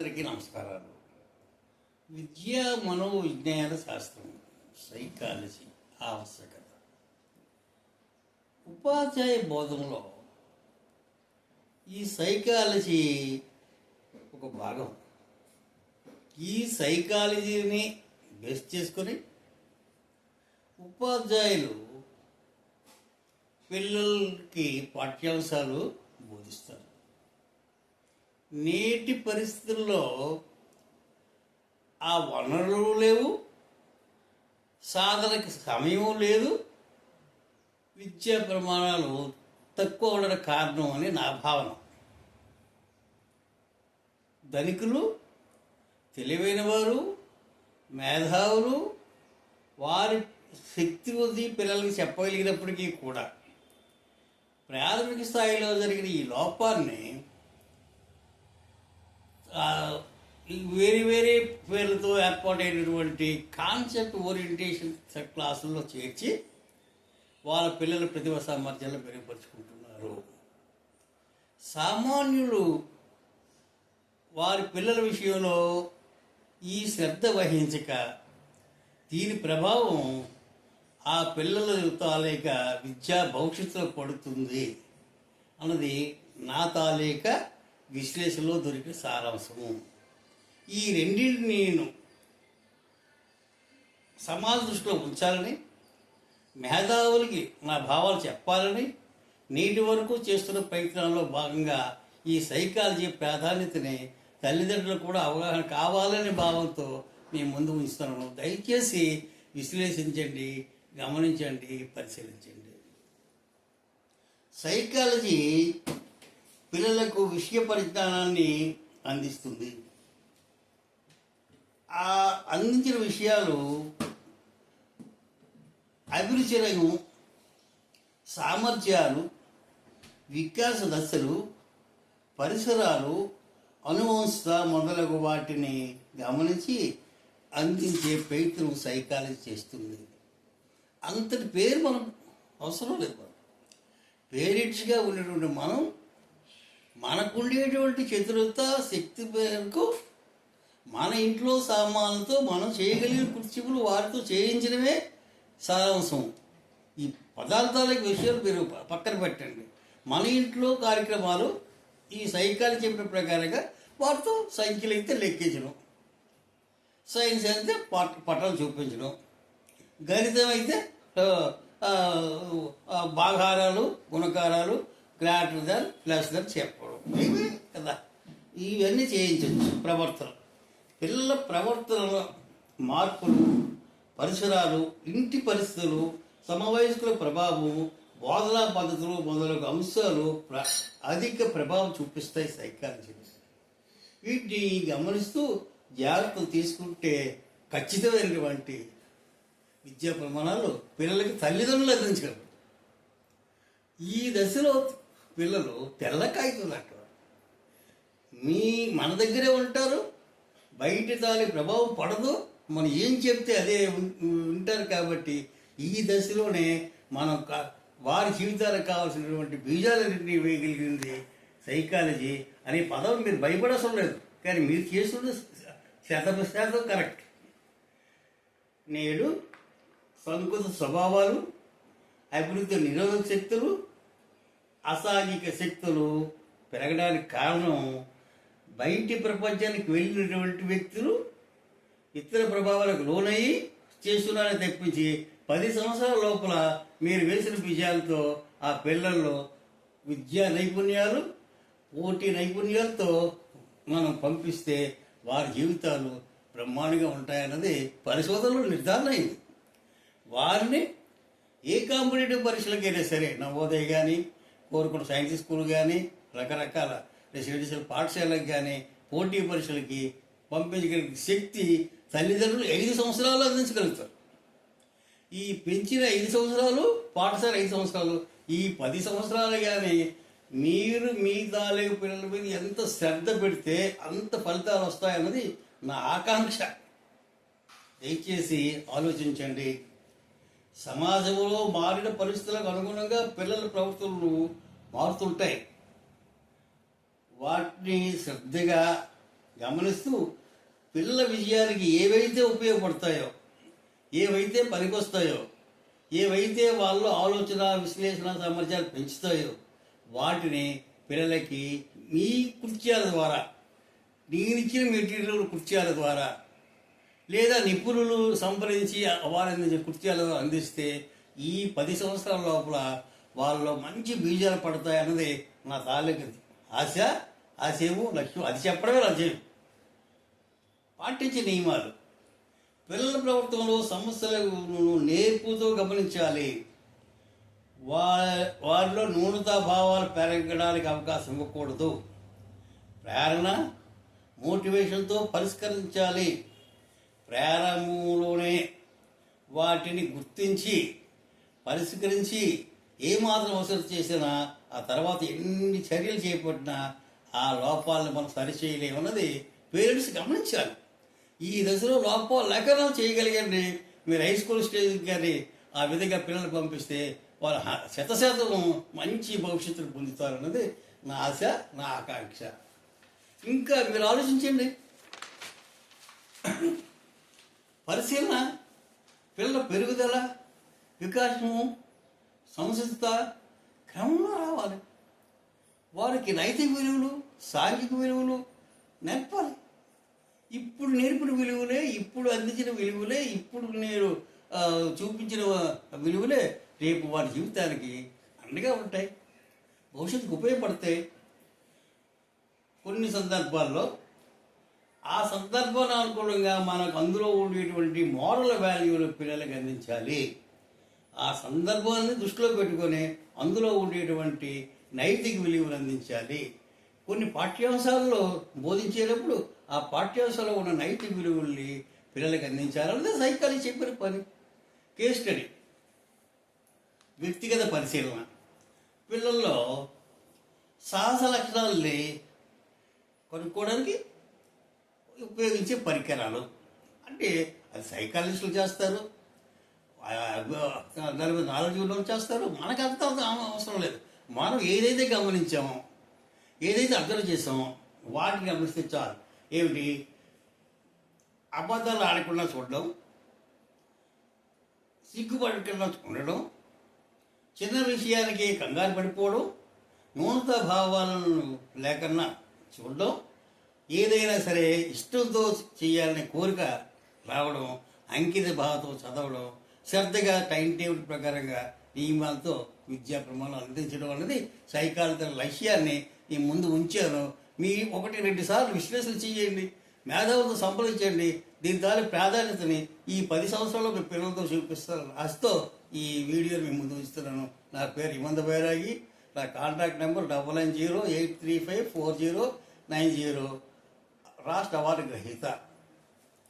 అందరికీ నమస్కారాలు. విద్యా మనోవిజ్ఞాన శాస్త్రం సైకాలజీ ఆవశ్యకత. ఉపాధ్యాయ బోధనలో ఈ సైకాలజీ ఒక భాగం. ఈ సైకాలజీని బేస్ చేసుకొని ఉపాధ్యాయులు పిల్లలకి పాఠ్యాంశాలు బోధిస్తారు. నేటి పరిస్థితుల్లో ఆ వనరులు లేవు సాధనకి సమయం లేదు విద్యా ప్రమాణాలు తక్కువ అవడానికి కారణం అని నా భావన. ధనికులు తెలివైన వారు మేధావులు వారి శక్తి కొద్దీ పిల్లలకి చెప్పగలిగినప్పటికీ కూడా ప్రాథమిక స్థాయిలో జరిగిన ఈ లోపాన్ని వేరే వేరే పేర్లతో ఏర్పాటైనటువంటి కాన్సెప్ట్ ఓరియంటేషన్ క్లాసుల్లో చేర్చి వాళ్ళ పిల్లల ప్రతిభ సామర్థ్యాలు మెరుగుపరుచుకుంటున్నారు. సామాన్యులు వారి పిల్లల విషయంలో ఈ శ్రద్ధ వహించక దీని ప్రభావం ఆ పిల్లల తాలేక విద్యా భవిష్యత్తులో పడుతుంది అన్నది నా తాలేక విశ్లేషణలో దొరికిన సారాంశము. ఈ రెండింటిని నేను సమాజ దృష్టిలో ఉంచాలని మేధావులకి నా భావాలు చెప్పాలని నేటి వరకు చేస్తున్న ప్రయత్నాల్లో భాగంగా ఈ సైకాలజీ ప్రాధాన్యతని తల్లిదండ్రులకు కూడా అవగాహన కావాలనే భావంతో నేను ముందు ఉంచుతున్నాను. దయచేసి విశ్లేషించండి గమనించండి పరిశీలించండి. సైకాలజీ పిల్లలకు విషయ పరిజ్ఞానాన్ని అందిస్తుంది. ఆ అందించిన విషయాలు అభిరుచులను సామర్థ్యాలు వికాస దశలు పరిసరాలు అనువంశత మొదలగు వాటిని గమనించి అందించే ప్రయత్నం సైకాలజీ చేస్తుంది. అంతటి పేరు మనం అవసరం లేదు. మనం పేరెంట్స్గా ఉండేటువంటి మనం మనకుండేటువంటి చతురత శక్తి మేరకు మన ఇంట్లో సామాన్లతో మనం చేయగలిగిన కృత్యములు వారితో చేయించడమే సారాంశం. ఈ పదార్థాలకు విషయాలు మీరు పక్కన పెట్టండి. మన ఇంట్లో కార్యక్రమాలు ఈ సైకాలు చెప్పిన ప్రకారంగా వారితో సంఖ్యలు అయితే లెక్కించడం. సైన్స్ అయితే పట్ పటాలు చూపించడం. గణితం అయితే భాగారాలు గుణకారాలు గ్రాటర్ దాన్ ప్లస్ దాన్ చెప్పడం. కదా. ఇవన్నీ చేయించవచ్చు ప్రవర్తన. పిల్లల ప్రవర్తనలో మార్పులు పరిసరాలు ఇంటి పరిస్థితులు సమవయస్కుల ప్రభావం బోధనా పద్ధతులు మొదలగు అంశాలు ప్ర అధిక ప్రభావం చూపిస్తాయి సైకాలజీ వీటిని గమనిస్తూ జాగ్రత్తలు తీసుకుంటే ఖచ్చితమైనటువంటి విద్యా ప్రమాణాలు పిల్లలకి తల్లిదండ్రులు అందించగలరు ఈ దశలో పిల్లలు తెల్ల కాగితం మీ మన దగ్గరే ఉంటారు బయట తాలి ప్రభావం పడదు మనం ఏం చెప్తే అదే ఉంటారు కాబట్టి ఈ దశలోనే మనం వారి జీవితాలకు కావాల్సినటువంటి బీజాలన్నింటినీ వేయగలిగింది సైకాలజీ అనే పదం మీరు భయపడవసరం లేదు. కానీ మీరు చేస్తున్న శాతం శాతం కరెక్ట్. నేడు సంకుత స్వభావాలు అభివృద్ధి నిరోధక శక్తులు అసాధిక శక్తులు పెరగడానికి కారణం బయటి ప్రపంచానికి వెళ్ళినటువంటి వ్యక్తులు ఇతర ప్రభావాలకు లోనయ్యి చేస్తున్నారని తప్పించి పది సంవత్సరాల లోపల మీరు వేసిన విజయాలతో ఆ పిల్లల్లో విద్యా నైపుణ్యాలు పోటీ నైపుణ్యాలతో మనం పంపిస్తే వారి జీవితాలు బ్రహ్మాండంగా ఉంటాయన్నది పరిశోధనలో నిర్ధారణ అయింది. వారిని ఏ కాంపిటేటివ్ పరీక్షలకైనా సరే నవోదయ కానీ కోరుకున్న సైన్స్ స్కూల్ కానీ రకరకాల రెసిడెన్షియల్ పాఠశాలకు కానీ పోటీ పరీక్షలకి పంపించగలిగే శక్తి తల్లిదండ్రులు ఐదు సంవత్సరాలు అందించగలుగుతారు. ఈ పెంచిన ఐదు సంవత్సరాలు పాఠశాల ఐదు సంవత్సరాలు ఈ పది సంవత్సరాలు కానీ మీరు మీ తాలూకు పిల్లల మీద ఎంత శ్రద్ధ పెడితే అంత ఫలితాలు వస్తాయన్నది నా ఆకాంక్ష. దయచేసి ఆలోచించండి. సమాజంలో మారిన పరిస్థితులకు అనుగుణంగా పిల్లల ప్రవర్తనలు మారుతుంటాయి. వాటిని శ్రద్ధగా గమనిస్తూ పిల్లల విజయానికి ఏవైతే ఉపయోగపడతాయో ఏవైతే పనికొస్తాయో ఏవైతే వాళ్ళు ఆలోచన విశ్లేషణ సామర్థ్యాలు పెంచుతాయో వాటిని పిల్లలకి మీ కృత్యాల ద్వారా నేనిచ్చిన మెటీరియల్ కృత్యాల ద్వారా లేదా నిపుణులు సంప్రదించి వారి కృత్యాలు అందిస్తే ఈ పది సంవత్సరాల లోపల వాళ్ళలో మంచి బీజాలు పడతాయి అన్నది నా తాలూకు ఆశ ఆశయము లక్ష్యం. అది చెప్పడమే లక్ష్యం పాటించే నియమాలు. పిల్లల ప్రవర్తనలో సమస్యలను నేర్పుతో గమనించాలి. వా వారిలో నూనెతా భావాలు పెరగడానికి అవకాశం ఇవ్వకూడదు. ప్రేరణ మోటివేషన్తో పరిష్కరించాలి. ప్రారంభంలోనే వాటిని గుర్తించి పరిష్కరించి ఏమాత్రం అవసరం చేసినా ఆ తర్వాత ఎన్ని చర్యలు చేపట్టినా ఆ లోపాలను మనం సరిచేయలేమన్నది పేరెంట్స్ గమనించాలి. ఈ దశలో లోపాలు లేకుండా చేయగలిగండి మీరు హై స్కూల్ స్టేజ్ కానీ ఆ విధంగా పిల్లలు పంపిస్తే వాళ్ళు శతశాతం మంచి భవిష్యత్తును పొందుతారన్నది నా ఆశ నా ఆకాంక్ష. ఇంకా మీరు ఆలోచించండి. పరిశీలన పిల్లల పెరుగుదల వికాసము సంసిద్ధత క్రమంలో రావాలి. వారికి నైతిక విలువలు సాంఘిక విలువలు నేర్పాలి. ఇప్పుడు నేర్పిన విలువలే ఇప్పుడు అందించిన విలువలే ఇప్పుడు నేను చూపించిన విలువలే రేపు వారి జీవితానికి అండగా ఉంటాయి. భవిష్యత్తుకు ఉపయోగపడతాయి. కొన్ని సందర్భాల్లో ఆ సందర్భాన్ని అనుకూలంగా మనకు అందులో ఉండేటువంటి మోరల్ వాల్యూలు పిల్లలకు అందించాలి. ఆ సందర్భాన్ని దృష్టిలో పెట్టుకొని అందులో ఉండేటువంటి నైతిక విలువలు అందించాలి. కొన్ని పాఠ్యాంశాల్లో బోధించేటప్పుడు ఆ పాఠ్యాంశాల్లో ఉన్న నైతిక విలువల్ని పిల్లలకు అందించాలన్నది సైకాలజీ చెప్పిన పని. కేస్ స్టడీ వ్యక్తిగత పరిశీలన. పిల్లల్లో సాహస లక్షణాలని కొనుక్కోవడానికి ఉపయోగించే పరికరాలు. అంటే అది సైకాలజిస్టులు చేస్తారు. దాని మీద నాలెడ్జ్ ఉన్నవాళ్ళు చేస్తారు. మనకు అంత అవసరం లేదు. మనం ఏదైతే గమనించామో ఏదైతే అబ్జర్వ్ చేసామో వాటిని గమనిస్తే చాలు. ఏమిటి? అబద్ధాలు ఆడకుండా చూడడం సిగ్గుపడకుండా ఉండడం చిన్న విషయానికి కంగారు పడిపోవడం న్యూనత భావాలను లేకుండా చూడడం ఏదైనా సరే ఇష్టంతో చేయాలనే కోరిక రావడం అంకిత భావంతో చదవడం శ్రద్ధగా టైం టేబుల్ ప్రకారంగా నియమాలతో విద్యా ప్రమాణాలు అందించడం అనేది సైకాలజీ లక్ష్యాన్ని ఈ ముందు ఉంచాను. మీ ఒకటి రెండు సార్లు విశ్లేషణ చేయండి. మేధావులతో సంప్రదించండి. దీని తాలూ ప్రాధాన్యతని ఈ పది సంవత్సరాల్లో మీ పిల్లలతో చూపిస్తాను ఆశతో ఈ వీడియోని మీ ముందు ఉంచుతున్నాను. నా పేరు హిమంత బైరాగి. నా contact number double nine zero eight three five four zero nine zero. రాష్ట్ర అవార్డు గ్రహీత.